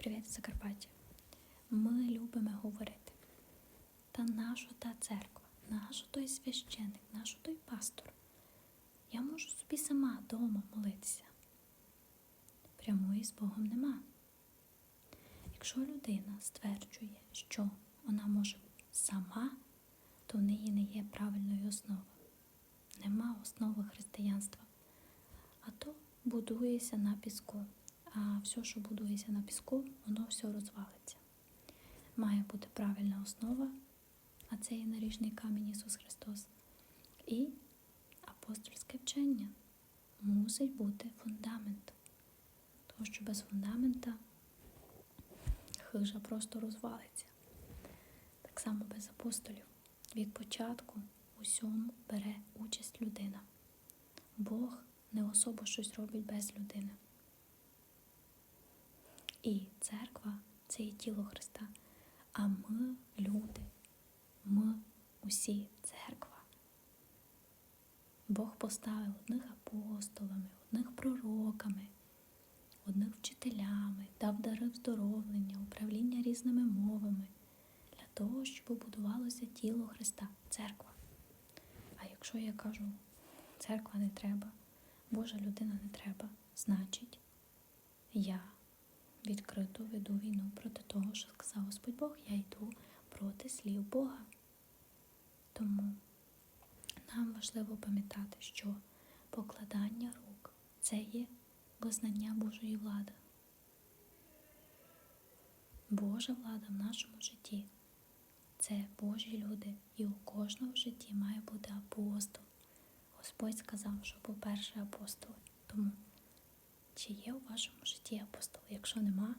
Привіт, Закарпаття. Ми любимо говорити. Та наша та церква, наша той священник, наша той пастор. Я можу собі сама вдома молитися. Прямої з Богом нема. Якщо людина стверджує, що вона може сама, то в неї не є правильної основи. Нема основи християнства. А то будується на піску. А все, що будується на піску, воно все розвалиться. Має бути правильна основа, а це є наріжний камінь Ісус Христос. І апостольське вчення мусить бути фундамент. Тому що без фундамента хижа просто розвалиться. Так само без апостолів. Від початку усьому бере участь людина. Бог не особо щось робить без людини. І церква це є тіло Христа. А ми люди, ми усі церква. Бог поставив одних апостолами, одних пророками, одних вчителями, дав дари вздоровлення, управління різними мовами для того, щоб будувалося тіло Христа, церква. А якщо я кажу, церква не треба, Божа людина не треба, значить, я відкрито веду війну проти того, що сказав Господь Бог, я йду проти слів Бога. Тому нам важливо пам'ятати, що покладання рук це є визнання Божої влади. Божа влада в нашому житті це Божі люди, і у кожного житті має бути апостол. Господь сказав, що по-перше апостол. Тому чи є у вашому житті апостол? Якщо нема,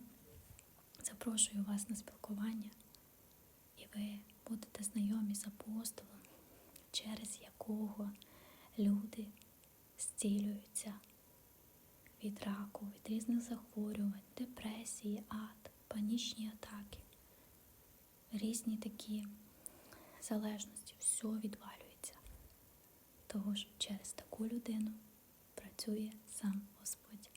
запрошую вас на спілкування, і ви будете знайомі з апостолом, через якого люди зцілюються від раку, від різних захворювань, депресії, ад, панічні атаки, різні такі залежності, все відвалюється. Того що через таку людину працює сам Господь.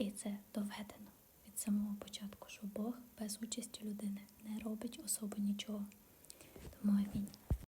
І це доведено від самого початку, що Бог без участі людини не робить особо нічого. Тому амінь.